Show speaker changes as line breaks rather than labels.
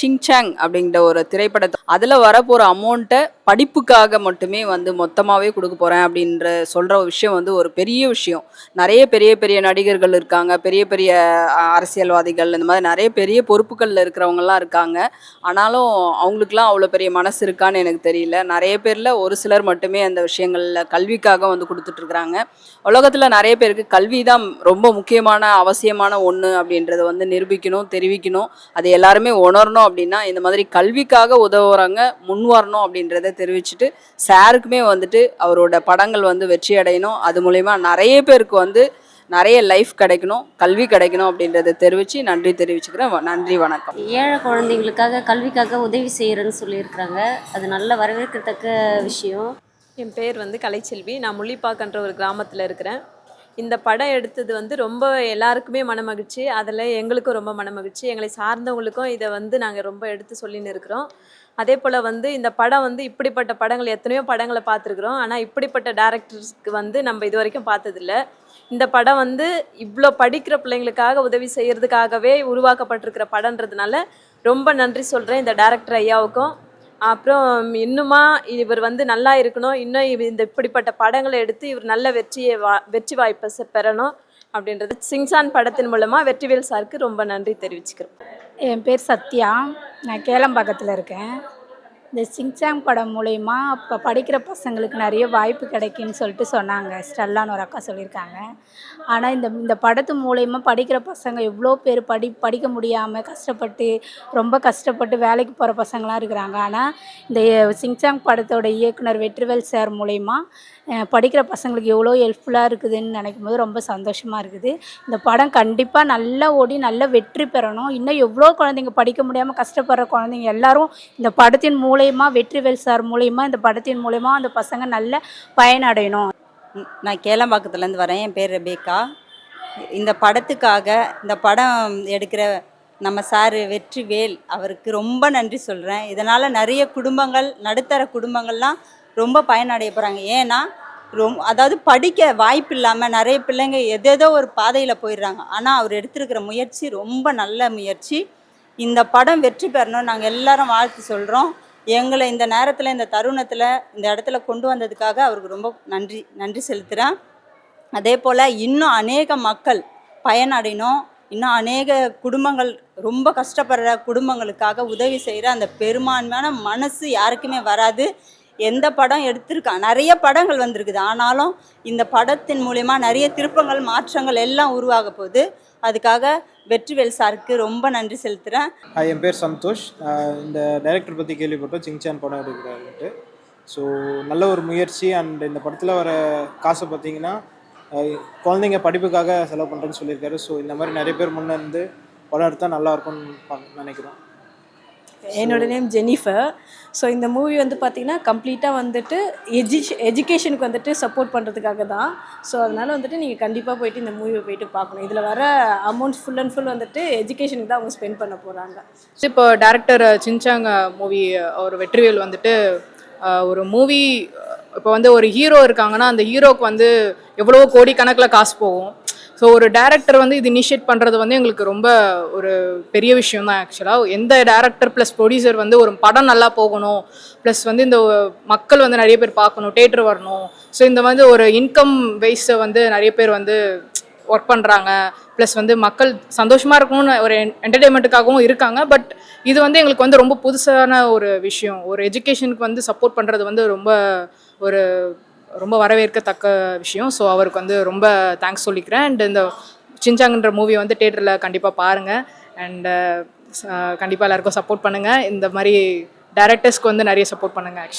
சிங்சாங் அப்படிங்கிற ஒரு திரைப்படத்தை அதில் வரப்போகிற அமௌண்ட்டை படிப்புக்காக மட்டுமே வந்து மொத்தமாகவே கொடுக்க போகிறேன் அப்படின்ற சொல்கிற விஷயம் வந்து ஒரு பெரிய விஷயம். நிறைய பெரிய பெரிய நடிகர்கள் இருக்காங்க பெரிய பெரிய அரசியல்வாதிகள் இந்த மாதிரி நிறைய பெரிய பொறுப்புகளில் இருக்கிறவங்கலாம் இருக்காங்க. ஆனாலும் அவங்களுக்குலாம் அவ்வளோ பெரிய மனசு இருக்கான்னு எனக்கு தெரியல. நிறைய பேரில் ஒரு சிலர் மட்டுமே அந்த விஷயங்களில் கல்விக்காக வந்து கொடுத்துட்ருக்குறாங்க உலகத்தில் நிறைய பேருக்கு கல்வி தான் ரொம்ப முக்கியமான அவசியமான ஒன்று அப்படின்றத வந்து நிரூபிக்கணும் தெரிவிக்கணும். அது எல்லாருமே உணரணும் அப்படின்னா இந்த மாதிரி கல்விக்காக உதவுறவங்க முன் வரணும் அப்படின்றத தெரிவிச்சுட்டு சாருக்குமே வந்துட்டு அவரோட படங்கள் வந்து வெற்றி அடையணும். அது மூலயமா நிறைய பேருக்கு வந்து நிறைய லைஃப் கிடைக்கணும் கல்வி கிடைக்கணும் அப்படின்றத தெரிவித்து நன்றி தெரிவிச்சுக்கிறேன். வ- நன்றி வணக்கம்.
ஏழை குழந்தைங்களுக்காக கல்விக்காக உதவி செய்கிறேன்னு சொல்லியிருக்கிறாங்க. அது நல்ல வரவேற்கத்தக்க விஷயம்.
என் பேர் வந்து கலைச்செல்வி. நான் முள்ளிப்பாக்கன்ற ஒரு கிராமத்தில் இருக்கிறேன். இந்த படம் எடுத்தது வந்து ரொம்ப எல்லாருக்குமே மனமகிழ்ச்சி. அதில் எங்களுக்கும் ரொம்ப மனமகிழ்ச்சி. எங்களை சார்ந்தவங்களுக்கும் இதை வந்து நாங்கள் ரொம்ப எடுத்து சொல்லின்னு இருக்கிறோம். அதே போல் வந்து இந்த படம் வந்து இப்படிப்பட்ட படங்கள் எத்தனையோ படங்களை பார்த்துருக்குறோம். ஆனால் இப்படிப்பட்ட டேரக்டர்ஸ்க்கு வந்து நம்ம இது வரைக்கும் பார்த்ததில்ல. இந்த படம் வந்து இவ்வளோ படிக்கிற பிள்ளைங்களுக்காக உதவி செய்கிறதுக்காகவே உருவாக்கப்பட்டிருக்கிற படன்றதுனால ரொம்ப நன்றி சொல்கிறேன் இந்த டேரக்டர் ஐயாவுக்கும். அப்புறம் இன்னுமா இவர் வந்து நல்லா இருக்கணும். இன்னும் இந்த இப்படிப்பட்ட படங்களை எடுத்து இவர் நல்ல வெற்றியை வா வெற்றி வாய்ப்பை பெறணும் அப்படின்றது. சிங்சான் படத்தின் மூலமாக வெற்றிவேல் சாருக்கு ரொம்ப நன்றி தெரிவிச்சுக்கிறோம்.
என் பேர் சத்யா. நான் கேளம்பாக்கத்தில் இருக்கேன். இந்த சிங்சாங் படம் மூலயமா இப்போ படிக்கிற பசங்களுக்கு நிறைய வாய்ப்பு கிடைக்குன்னு சொல்லிட்டு சொன்னாங்க. ஸ்டெல்லான்னு ஒரு அக்கா சொல்லியிருக்காங்க. ஆனால் இந்த இந்த படத்து மூலயமா படிக்கிற பசங்க எவ்வளோ பேர் படி படிக்க முடியாமல் கஷ்டப்பட்டு ரொம்ப கஷ்டப்பட்டு வேலைக்கு போகிற பசங்களாம் இருக்கிறாங்க. ஆனால் இந்த சிங்சாங் படத்தோட இயக்குனர் வெற்றிவேல் சார் மூலயமா படிக்கிற பசங்களுக்கு எவ்வளோ ஹெல்ப்ஃபுல்லாக இருக்குதுன்னு நினைக்கும் போது ரொம்ப சந்தோஷமாக இருக்குது. இந்த படம் கண்டிப்பாக நல்லா ஓடி நல்ல வெற்றி பெறணும். இன்னும் எவ்வளோ குழந்தைங்க படிக்க முடியாமல் கஷ்டப்படுற குழந்தைங்க எல்லாரும் இந்த படத்தின் மூலம் மூலயமா வெற்றிவேல் சார் மூலயமா இந்த படத்தின் மூலயமா அந்த பசங்க நல்ல பயனடையணும்.
நான் கேளம்பாக்கத்துலேருந்து வரேன். என் பேர் ரெபேக்கா. இந்த படத்துக்காக இந்த படம் எடுக்கிற நம்ம சார் வெற்றிவேல் அவருக்கு ரொம்ப நன்றி சொல்கிறேன் இதனால் நிறைய குடும்பங்கள் நடுத்தர குடும்பங்கள்லாம் ரொம்ப பயனடைய போகிறாங்க ஏன்னா ரொம் அதாவது படிக்க வாய்ப்பு இல்லாமல் நிறைய பிள்ளைங்க எதேதோ ஒரு பாதையில் போயிடுறாங்க. ஆனால் அவர் எடுத்திருக்கிற முயற்சி ரொம்ப நல்ல முயற்சி. இந்த படம் வெற்றி பெறணும் நாங்கள் எல்லாரும் வாழ்த்து சொல்கிறோம் எங்களை இந்த நேரத்தில் இந்த தருணத்தில் இந்த இடத்துல கொண்டு வந்ததுக்காக அவருக்கு ரொம்ப நன்றி நன்றி செலுத்துகிறேன் அதே போல் இன்னும் அநேக மக்கள் பயனடையணும். இன்னும் அநேக குடும்பங்கள் ரொம்ப கஷ்டப்படுற குடும்பங்களுக்காக உதவி செய்கிற அந்த பெரும்பான்மையான மனசு யாருக்குமே வராது. எந்த படம் எடுத்திருக்கா நிறைய படங்கள் வந்திருக்குது. ஆனாலும் இந்த படத்தின் மூலயமா நிறைய திருப்பங்கள் மாற்றங்கள் எல்லாம் உருவாக போகுது. அதுக்காக வெற்றிவேல் சாருக்கு ரொம்ப நன்றி செலுத்துகிறேன்
என் பேர் சந்தோஷ். இந்த டைரக்டர் பற்றி கேள்விப்பட்டோம். சிங்சான் படம் எடுக்கிறாருன்ட்டு. ஸோ நல்ல ஒரு முயற்சி அண்ட் இந்த படத்தில் வர காசை பார்த்தீங்கன்னா குழந்தைங்க படிப்புக்காக செலவு பண்ணுறேன்னு சொல்லியிருக்காரு. ஸோ இந்த மாதிரி நிறைய பேர் முன்னே இருந்து படம் எடுத்தால் நல்லா இருக்கும்னு பா- நினைக்கிறோம்.
என்னோட நேம் ஜெனிஃபர் ஸோ இந்த மூவி வந்து பார்த்திங்கன்னா கம்ப்ளீட்டாக வந்துட்டு எஜி எஜுகேஷனுக்கு வந்துட்டு சப்போர்ட் பண்ணுறதுக்காக தான் ஸோ அதனால் வந்துட்டு நீங்கள் கண்டிப்பாக போயிட்டு இந்த மூவியை போயிட்டு பார்க்கணும். இதில் வர அமௌண்ட்ஸ் ஃபுல் அண்ட் ஃபுல் வந்துட்டு எஜுகேஷனுக்கு தான் அவங்க ஸ்பெண்ட் பண்ண போகிறாங்க
இப்போ டேரக்டர் சின்சாங் மூவி ஒரு வெற்றிவேல் வந்துட்டு ஒரு மூவி இப்போ வந்து ஒரு ஹீரோ இருக்காங்கன்னா அந்த ஹீரோக்கு வந்து எவ்வளவோ கோடி கணக்கில் காசு போகும். ஸோ ஒரு டேரக்டர் வந்து இது இனிஷியேட் பண்ணுறது வந்து எங்களுக்கு ரொம்ப ஒரு பெரிய விஷயம் தான் ஆக்சுவலாக எந்த டேரக்டர் ப்ளஸ் ப்ரொடியூசர் வந்து ஒரு படம் நல்லா போகணும் ப்ளஸ் வந்து இந்த மக்கள் வந்து நிறைய பேர் பார்க்கணும் தேட்டர் வரணும். ஸோ இந்த வந்து ஒரு இன்கம் வைஸை வந்து நிறைய பேர் வந்து ஒர்க் பண்ணுறாங்க ப்ளஸ் வந்து மக்கள் சந்தோஷமாக இருக்கணும்னு ஒரு என்டர்டெயின்மெண்ட்டுக்காகவும் இருக்காங்க. பட் இது வந்து எங்களுக்கு வந்து ரொம்ப புதுசான ஒரு விஷயம். ஒரு எஜுகேஷனுக்கு வந்து சப்போர்ட் பண்ணுறது வந்து ரொம்ப ஒரு ரொம்ப வரவேற்கத்தக்க விஷயம். ஸோ அவருக்கு வந்து ரொம்ப தேங்க்ஸ் சொல்லிக்கிறேன். அண்ட் இந்த சின்சாங்கன்ற மூவி வந்து தேட்டரில் கண்டிப்பாக பாருங்கள் அண்டு uh, கண்டிப்பாக எல்லாருக்கும் சப்போர்ட் பண்ணுங்கள் இந்த மாதிரி டேரக்டர்ஸ்க்கு வந்து நிறைய சப்போர்ட் பண்ணுங்கள் ஆக்சுவலி